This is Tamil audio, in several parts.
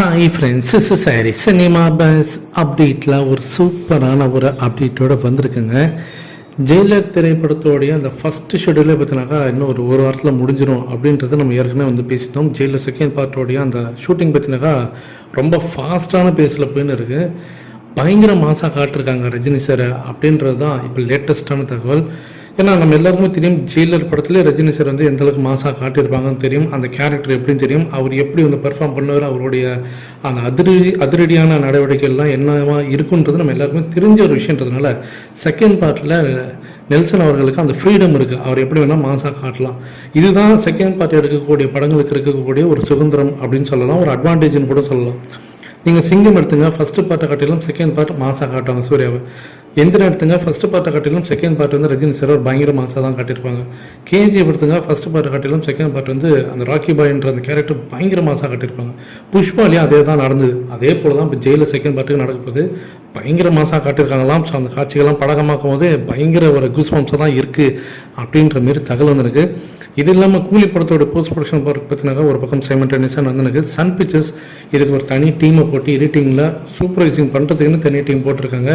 ஹாய் ஃப்ரெண்ட்ஸ் இஸ் சாரி சினிமா பஸ் அப்டேட்டில் ஒரு சூப்பரான ஒரு அப்டேட்டோட வந்திருக்குங்க. ஜெயிலர் திரைப்படத்தோடைய அந்த ஃபஸ்ட்டு ஷெடியூலே பார்த்தினாக்கா இன்னும் ஒரு ஒரு வாரத்தில் முடிஞ்சிடும் அப்படின்றத நம்ம ஏற்கனவே வந்து பேசிட்டோம். ஜெயிலர் செகண்ட் பார்ட்டோடைய அந்த ஷூட்டிங் பார்த்தினாக்கா ரொம்ப ஃபாஸ்ட்டான பேஸில் போயின்னு இருக்குது பயங்கர மாசாக காட்டிருக்காங்க ரஜினி சார் அப்படின்றது தான் இப்போ லேட்டஸ்ட்டான தகவல். ஏன்னா நம்ம எல்லாருக்குமே தெரியும் ஜெயிலர் படத்துல ரஜினி சார் வந்து எந்த அளவுக்கு மாசாக காட்டியிருப்பாங்கன்னு தெரியும். அந்த கேரக்டர் எப்படின்னு தெரியும். அவர் எப்படி வந்து பெர்ஃபார்ம் பண்ணுவார் அவருடைய அந்த அதிரடி அதிரடியான நடவடிக்கைகள்லாம் என்னவா இருக்குன்றது நம்ம எல்லாருக்குமே தெரிஞ்ச ஒரு விஷயன்றதுனால செகண்ட் பார்ட்டில் நெல்சன் அவர்களுக்கு அந்த ஃப்ரீடம் இருக்குது அவர் எப்படி வேணால் மாசாக காட்டலாம். இதுதான் செகண்ட் பார்ட் எடுக்கக்கூடிய படங்களுக்கு இருக்கக்கூடிய ஒரு சுதந்திரம் அப்படின்னு சொல்லலாம். ஒரு அட்வான்டேஜ்னு கூட சொல்லலாம். நீங்கள் சிங்கம் எடுத்துங்க. ஃபஸ்ட்டு பார்ட்டை காட்டிலும் செகண்ட் பார்ட் மாசாக காட்டுவாங்க சூர்யாவை. எந்திரன் எடுத்துங்க. ஃபஸ்ட்டு பார்ட்டை காட்டிலும் செகண்ட் பார்ட் வந்து ரஜினி சார் ஒரு பயங்கர மாசாக தான் காட்டியிருப்பாங்க. கேஜிஎஃப் எடுத்துங்க ஃபஸ்ட்டு பார்ட்டை காட்டிலும் செகண்ட் பார்ட் வந்து அந்த ராக்கி பாய்ன்ற அந்த கேரக்டர் பயங்கர மாசாக காட்டியிருப்பாங்க. புஷ்பாலையும் அதே தான் நடந்தது. அதே போல் தான் இப்போ ஜெயிலில் செகண்ட் பார்ட்டுக்கு நடக்க பயங்கர மாசாக காட்டியிருக்காங்களாம் ஸோ அந்த காட்சிகள்லாம் படகமாக்கும் போது பயங்கர ஒரு குஸ்வம்ஸாக தான் இருக்குது அப்படின்ற மாரி தகவல் வந்திருக்கு. இது இல்லாமல் கூலி படத்தோட போஸ்ட் ப்ரொடக்ஷன் ஒர்க் பார்த்தினாக்கா ஒரு பக்கம் சைமண்டேனியஸாக நடந்துருக்கு. சன் பிக்சர்ஸ் இதுக்கு ஒரு தனி டீமை போட்டு எடிட்டிங்கில் சூப்பர்வைசிங் பண்ணுறதுக்குன்னு தனி டீம் போட்டிருக்காங்க.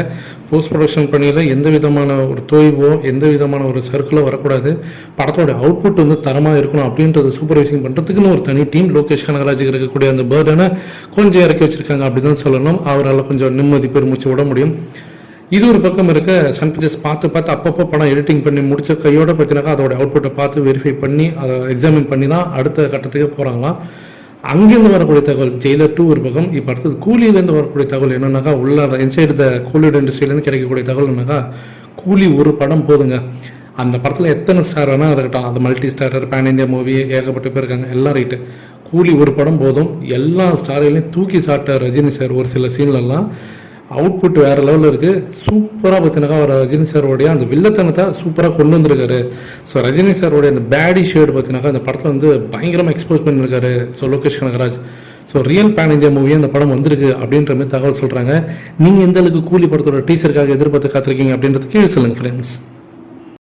போஸ்ட் ப்ரொடக்ஷன் பணியில் எந்த விதமான ஒரு தொய்வோ எந்த விதமான ஒரு சர்க்கிளோ வரக்கூடாது. படத்தோட அவுட்புட் வந்து தரமாக இருக்கணும் அப்படின்றது சூப்பர்வைசிங் பண்ணுறதுக்குன்னு ஒரு தனி டீம் லோகேஷ் கனகராஜுக்கு இருக்கக்கூடிய அந்த பேர்டனை கொஞ்சம் இறக்கி வச்சுருக்காங்க அப்படி தான் சொல்லணும். அவரால் கொஞ்சம் நிம்மதி பெருமிச்சு விட முடியும். இது ஒரு பக்கம் இருக்க சன் பிக்சர்ஸ் பார்த்து பார்த்து அப்பப்போ படம் எடிட்டிங் பண்ணி முடிச்ச கையோட பார்த்தினாக்கா அதோட அவுட்புட்டை பார்த்து வெரிஃபை பண்ணி அதை எக்ஸாமின் பண்ணி தான் அடுத்த கட்டத்துக்கு போகிறாங்களாம் அங்கேருந்து வரக்கூடிய தகவல் ஜெயிலர் டூ ஒரு பக்கம். இப்போ அடுத்தது கூலியிலேருந்து வரக்கூடிய தகவல் என்னன்னாக்கா உள்ள இன்சைடு த கூலிவுட் இண்டஸ்ட்ரியிலேருந்து கிடைக்கக்கூடிய தகவல் என்னன்னாக்கா கூலி ஒரு படம் போதுங்க. அந்த படத்தில் எத்தனை ஸ்டார் வேணால் இருக்கட்டும். அந்த multi starrer pan India movie ஏகப்பட்ட பேர் இருக்காங்க. எல்லாம் ரைட்டு கூலி ஒரு படம் போதும். எல்லா ஸ்டாரையும் தூக்கி சாப்பிட்ட ரஜினி சார் ஒரு சில சீன்லலாம் அவுட்புட் வேறு லெவலில் இருக்குது சூப்பராக பார்த்தீங்கன்னா அவர் ரஜினி சாரோடைய அந்த வில்லத்தனத்தை சூப்பராக கொண்டு வந்திருக்காரு. ஸோ ரஜினி சாரோடைய அந்த பேடி ஷேடு பார்த்தீங்கன்னாக்கா அந்த படத்தில் வந்து பயங்கரமாக எக்ஸ்போஸ் பண்ணியிருக்காரு so Lokesh Kanagaraj. So real pan India movie அந்த படம் வந்திருக்கு அப்படின்ற மாதிரி தகவல் சொல்கிறாங்க நீங்கள் எந்த அளவுக்கு கூலி படத்தோட டீச்சருக்காக எதிர்பார்த்து காத்திருக்கீங்க அப்படின்றது கீழே சொல்லுங்கள் ஃப்ரெண்ட்ஸ்